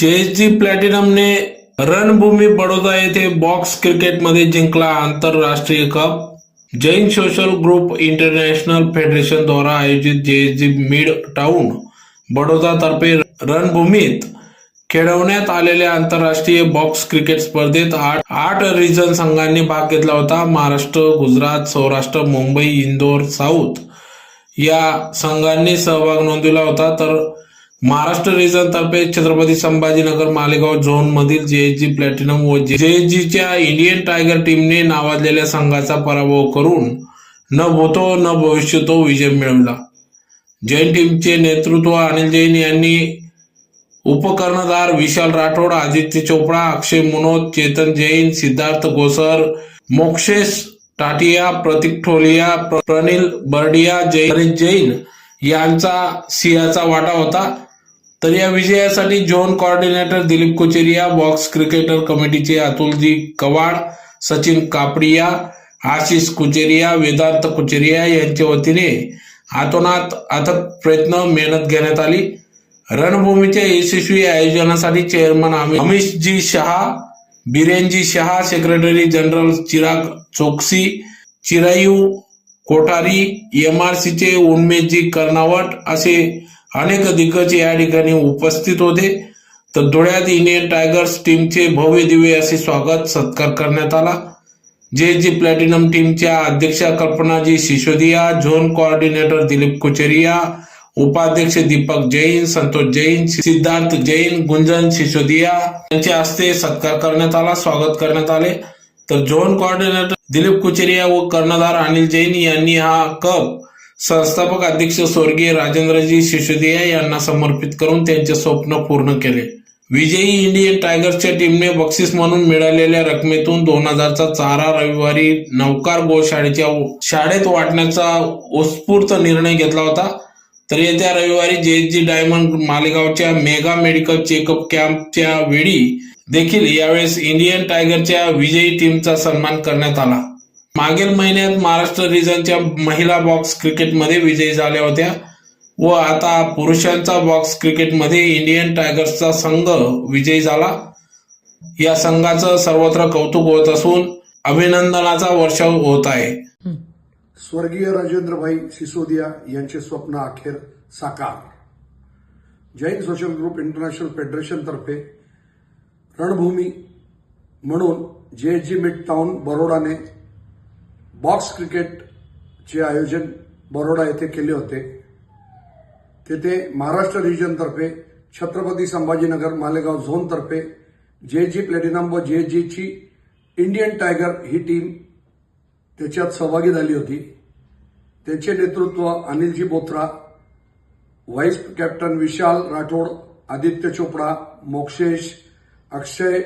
JSG प्लॅटिनमने रणभूमी Baroda येथे box क्रिकेटमध्ये जिंकला आंतरराष्ट्रीय cup. Jain social group international federation द्वारा आयोजित जेएसजी मिड टाउन बडोदा तर्फे रणभूमीत खेळवण्यात आलेल्या आंतरराष्ट्रीय बॉक्स क्रिकेट स्पर्धेत आठ आठ रिजन संघांनी भाग घेतला होता. महाराष्ट्र गुजरात सौराष्ट्र मुंबई इंदोर साऊथ या संघांनी सहभाग नोंदविला होता. तर महाराष्ट्र रिजन तर्फे छत्रपती संभाजीनगर मालेगाव झोन मधील जेएसजी प्लॅटिनम व जेएसजीच्या इंडियन टायगर टीमने नावाजलेल्या संघाचा पराभव करून न भूतो न भविष्य तो विजय मिळवला. जैन टीमचे नेतृत्व अनिल जैन यांनी उपकर्णधार विशाल राठोड आदित्य चोपडा अक्षय मुनोद चेतन जैन सिद्धार्थ गोसर मोक्षेश टाटिया प्रतीक ठोलिया प्रनिल बर्डिया जैन जैन यांचा सिंहाचा वाटा होता. तर या विजयासाठी zone coordinator Dilip Kucheria box cricketer कमिटीचे अतुलजी कवाड सचिन कापडिया आशिष कुचेरिया वेदांत कुचेरिया यांच्या वतीने आतोनात अथक प्रयत्न मेहनत घेण्यात आली. रणभूमीच्या यशस्वी आयोजनासाठी चेअरमन अमि- अमिशजी शहा बिरेनजी शहा सेक्रेटरी जनरल चिराग चोक्सी चिरायू कोठारी एमआरसीचे उन्मेषजी कर्नावट असे अनेक दिग्गज या ठिकाणी उपस्थित होते. तर धुळ्यात इंडियन टायगर्स टीमचे भव्य दिव्य असे स्वागत सत्कार करण्यात आला. जे जी प्लॅटिनम टीमच्या अध्यक्षा कल्पनाजी सिसोदिया झोन कोऑर्डिनेटर दिलीप कुचेरिया उपाध्यक्ष दीपक जैन संतोष जैन सिद्धार्थ जैन गुंजन सिसोदिया यांच्या हस्ते सत्कार करण्यात आला स्वागत करण्यात आले. तर झोन कोऑर्डिनेटर दिलीप कुचेरिया व कर्णधार अनिल जैन यांनी हा कप संस्थापक अध्यक्ष स्वर्गीय राजेंद्रजी सिसोदिया यांना समर्पित करून त्यांचे स्वप्न पूर्ण केले. विजयी इंडियन टायगर्सच्या टीमने बक्षीस म्हणून मिळालेल्या रकमेतून दोन हजारचा चारा रविवारी नौकार गोशाळेच्या शाळेत वाटण्याचा उत्स्फूर्त निर्णय घेतला होता. तर येत्या रविवारी जेएसजी डायमंड मालेगावच्या मेगा मेडिकल चेकअप कॅम्पच्या वेळी देखील यावेळेस इंडियन टायगरच्या विजयी टीमचा सन्मान करण्यात आला. मागील महिन्यात महाराष्ट्र रिजनच्या महिला बॉक्स क्रिकेटमध्ये विजयी झाल्या होत्या. व आता पुरुषांचा बॉक्स क्रिकेटमध्ये इंडियन टायगर्सचा संघ विजयी झाला. या संघाचं सर्वत्र कौतुक होत असून अभिनंदनाचा वर्षाव होत आहे. स्वर्गीय राजेंद्रभाई सिसोदिया यांचे स्वप्न अखेर साकार. Jain social group international federation तर्फे रणभूमी म्हणून जे जी मिड टाउन बरोडाने बॉक्स क्रिकेटचे आयोजन बरोडा येथे केले होते. तेथे महाराष्ट्र रिजनतर्फे छत्रपती संभाजीनगर मालेगाव झोनतर्फे जे जी प्लॅटिनम व जे जीची इंडियन टायगर ही टीम त्याच्यात सहभागी झाली होती. त्याचे नेतृत्व अनिलजी बोथरा व्हाईस कॅप्टन विशाल राठोड आदित्य चोपडा मोक्षेश अक्षय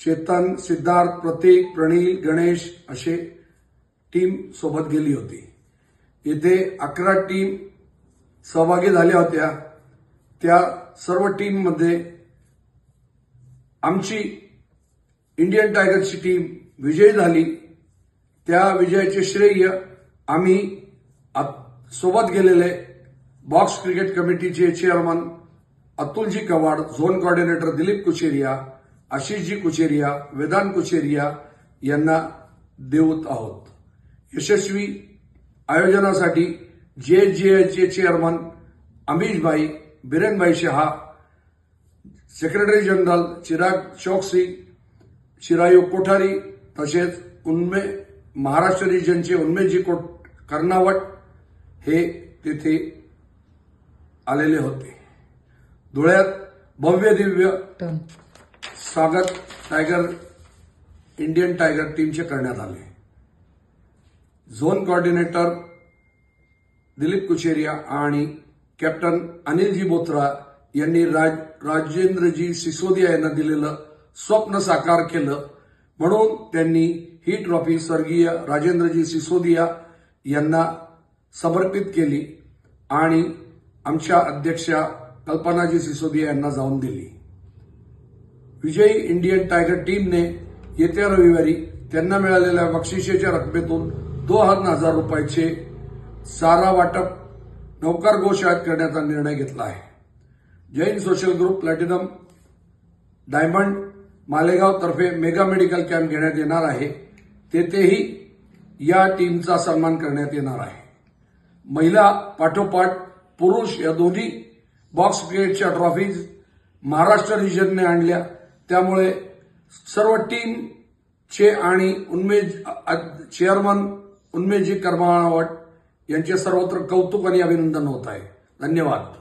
चेतन सिद्धार्थ प्रतीक प्रणील गणेश असे टीम सोबत गेली होती. येथे अकरा टीम सहभागी झाल्या होत्या. त्या सर्व टीममध्ये आमची इंडियन टायगर्सची टीम विजयी झाली. त्या विजयाचे श्रेय आम्ही सोबत गेलेले बॉक्स क्रिकेट कमिटीचे चेअरमन अतुलजी कवाड झोन कॉर्डिनेटर दिलीप कुचेरिया आशिषजी कुचेरिया वेदांत कुचेरिया यांना देऊत आहोत. यशस्वी आयोजनासाठी जे चे chairman अमिशभाई बिरेनभाई Shah secretary general Chirag चौकसी चिरायू कोठारी तसेच उन्मे महाराष्ट्र रिजनचे उन्मेजी कोट कर्नावट हे तिथे आलेले होते. धुळ्यात भव्य दिव्य स्वागत टायगर इंडियन टायगर टीमचे करण्यात आले. झोन कॉर्डिनेटर दिलीप कुचेरिया आणि कॅप्टन अनिलजी बोत्रा यांनी राज राजेंद्रजी सिसोदिया यांना दिलेलं स्वप्न साकार केलं. म्हणून त्यांनी ही ट्रॉफी स्वर्गीय राजेंद्रजी सिसोदिया यांना समर्पित केली आणि आमच्या अध्यक्षा कल्पनाजी सिसोदिया यांना जाऊन दिली. विजयी इंडियन टायगर टीमने येत्या रविवारी त्यांना मिळालेल्या बक्षिसेच्या रकमेतून दोन हजार रुपयाचे सारा वाटप नौकार गोशाळेत करण्याचा निर्णय घेतला आहे. Jain social group platinum diamond Malegaon तर्फे मेगा मेडिकल कॅम्प घेण्यात येणार आहे. तेथेही या टीमचा सन्मान करण्यात येणार आहे. महिला पाठोपाठ पुरुष या दोन्ही बॉक्स क्रिकेटच्या ट्रॉफीज महाराष्ट्र रिजनने आणल्या. त्यामुळे सर्व टीमचे आणि उन्मेज चेअरमन उन्मेजी कर्मावट यांचे सर्वत्र कौतुक आणि अभिनंदन होत आहे. धन्यवाद.